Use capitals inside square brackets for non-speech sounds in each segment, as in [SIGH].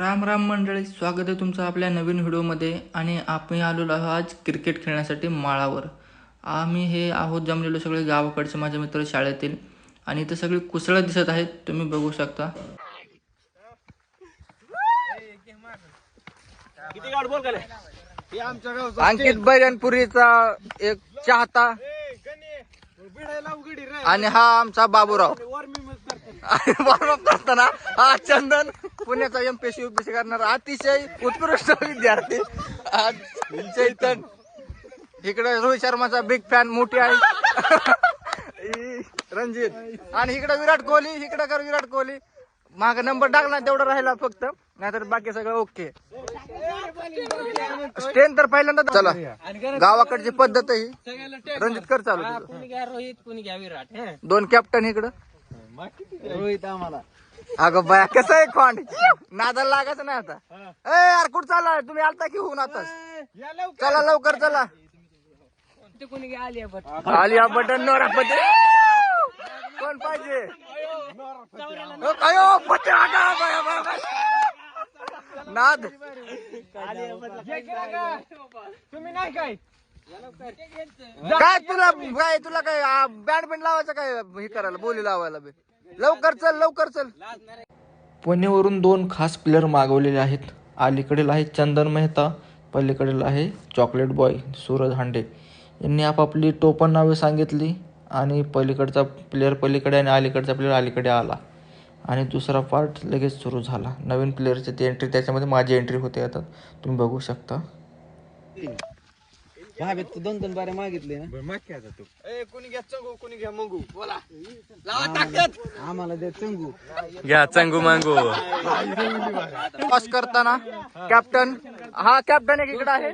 राम राम मंडळी स्वागत आहे तुमचं आपल्या नवीन व्हिडिओमध्ये आणि आम्ही आलेलो आहोत आज क्रिकेट खेळण्यासाठी माळावर. आम्ही हे आहोत जमलेलो सगळे गावाकडचे माझे मित्र शाळेतील आणि इथं सगळी कुसळं दिसत आहेत तुम्ही बघू शकता. अंकित बैरनपुरीचा एक चाहता. आणि हा आमचा बाबूराव. वॉर्मअप करताना हा चंदन पुण्याचा एमपीएससी युपीएससी करणारा अतिशय उत्कृष्ट विद्यार्थी. आज चैतन. इकडे रोहित शर्माचा बिग फॅन मोठी आहे [LAUGHS] रणजित. आणि इकडे विराट कोहली. इकडे कर विराट कोहली. माग नंबर टाकला तेवढा राहिला फक्त. नाहीतर बाकी सगळं ओके स्ट्रेन तर पहिल्यांदा चला. गावाकडची पद्धत ही. रणजित कर चालू तुझं. कोणी घ्या रोहित कोणी घ्या विराट हं. दोन कॅप्टन इकडं. रोहित आम्हाला. अगं बाया कसं आहे खोंड [LAUGHS] नादाला लागायचं नाही आता. ए यार कुठं चाललाय? तुम्ही आलता की होऊन आता चला लवकर चला. आली बटन नोरा पटे कोण पाहिजे? अयो पटे आगा, बाया, बाया, बाया. नाद. तुम्ही नाही काय? काय तुला काय तुला काय बॅडमिंटन लावायचं काय हे करायला बोली लावायला बे? लवकर चल लवकर चल. पुणेवरून दोन खास प्लेअर मागवलेले आहेत. अलीकडील आहे चंदन मेहता पलीकडील आहे चॉकलेट बॉय सूरज हांडे. यांनी आपापली टोपण नावे सांगितली आणि पलीकडचा प्लेअर पलीकडे आणि अलीकडचा प्लेअर अलीकडे आला. आणि दुसरा पार्ट लगेच सुरू झाला. नवीन प्लेअरची ती एंट्री त्याच्यामध्ये माझी एंट्री होते आता. तुम्ही बघू शकता. भाभेत तू दोन दोन बारे मागितले ना. आम्हाला दे चंगू. घ्या चंगू मांगू. पास करताना कॅप्टन हा कॅप्टन एक इकडे आहे.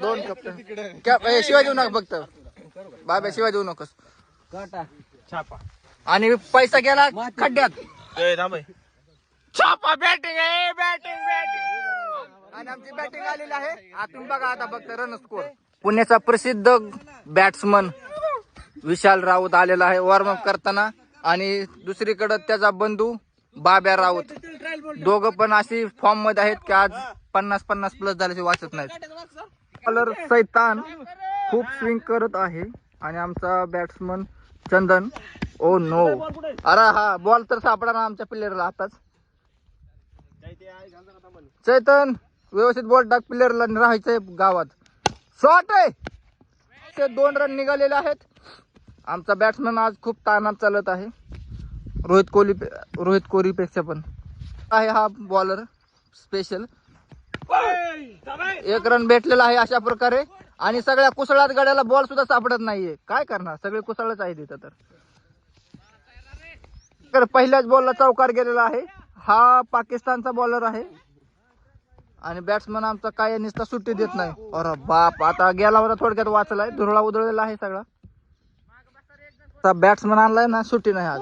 दोन कॅप्टन कॅप ए, शिवाय देऊ नका फक्त. बाबा शिवाय देऊ नकोस. काटा. आणि पैसा गेला खड्ड्यात. छापा बॅटिंग आहे बॅटिंग बॅटिंग आणि आमची बॅटिंग आलेली आहे. आतून बघा आता फक्त रन स्कोर पुण्याचा प्रसिद्ध बॅट्समन विशाल राऊत आलेला आहे. वॉर्मअप करताना आणि दुसरीकडं त्याचा बंधू बाब्या राऊत. दोघं पण अशी फॉर्ममध्ये आहेत की आज पन्नास पन्नास प्लस झाल्याचे वाचत नाहीत. कलर सैतान खूप स्विंग करत आहे आणि आमचा बॅट्समन चंदन ओ नो अरे हा बॉल तर सापडा ना आमच्या प्लेअरला आताच. चैतन व्यवस्थित बॉल टाक प्लेअरला राहायचंय गावात. शॉट आहे. ते दोन रन निघालेले आहेत. आमचा बॅट्समॅन आज खूप ताणात चालत आहे. रोहित कोहली रोहित कोहलीपेक्षा पण. आहे हा बॉलर स्पेशल एक रन भेटलेला आहे अशा प्रकारे. आणि सगळ्या कुसळात गड्याला बॉल सुद्धा सापडत नाहीये. काय करणार? सगळे कुसळच आहे तिथं तर. पहिल्याच बॉलला चौकार गेलेला आहे. हा पाकिस्तानचा बॉलर आहे. आणि बॅट्समन आमचा काय नुसता सुट्टी देत नाही. अरे बाप आता गेला होता थोडक्यात वाचलाय धुरळा उधळलेला आहे सगळा. बॅट्समन आणलाय ना सुट्टी नाही आज.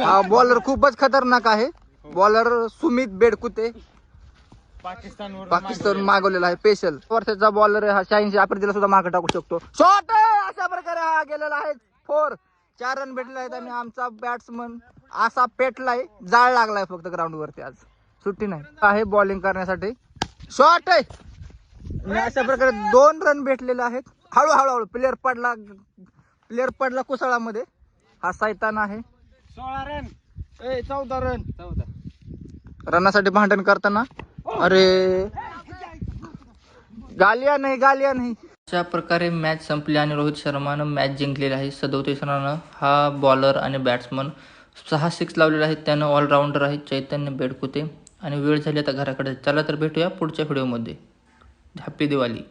हा बॉलर खूपच खतरनाक आहे. बॉलर सुमित बेडकुते. पाकिस्तान पाकिस्तान मागवलेला आहे स्पेशल वर्षाचा बॉलर हा शहाऐंशी आफ्रिदीला सुद्धा मागे टाकू शकतो. शॉट अशा प्रकारे हा गेलेला आहे. फोर चार रन भेटले आहेत आणि आमचा बॅट्समन असा पेटलाय जाळ लागलाय फक्त ग्राउंड वरती आज. सुट्टी नाही. आहे बॉलिंग करण्यासाठी. शॉट आहे. आणि अशा प्रकारे दोन रन भेटलेले आहेत. हळू हळू हळू प्लेअर पडला प्लेअर पडला कुसळामध्ये. हा सैतान आहे. सोळा रन ए चौदा रन चौदा. रनासाठी भांडण करताना. अरे. गालिया नाही गालिया नाही. अशा प्रकारे मॅच संपली आणि रोहित शर्मानं मॅच जिंकलेली आहे. सदोतीस रनानं हा बॉलर आणि बॅट्समन सहा सिक्स लावलेले आहेत. त्यानं ऑलराऊंडर आहे चैतन्य बेडकुते. आणि वेळ झाली आता घराकडे. चला तर भेटूया पुढच्या व्हिडिओमध्ये. हॅप्पी दिवाळी.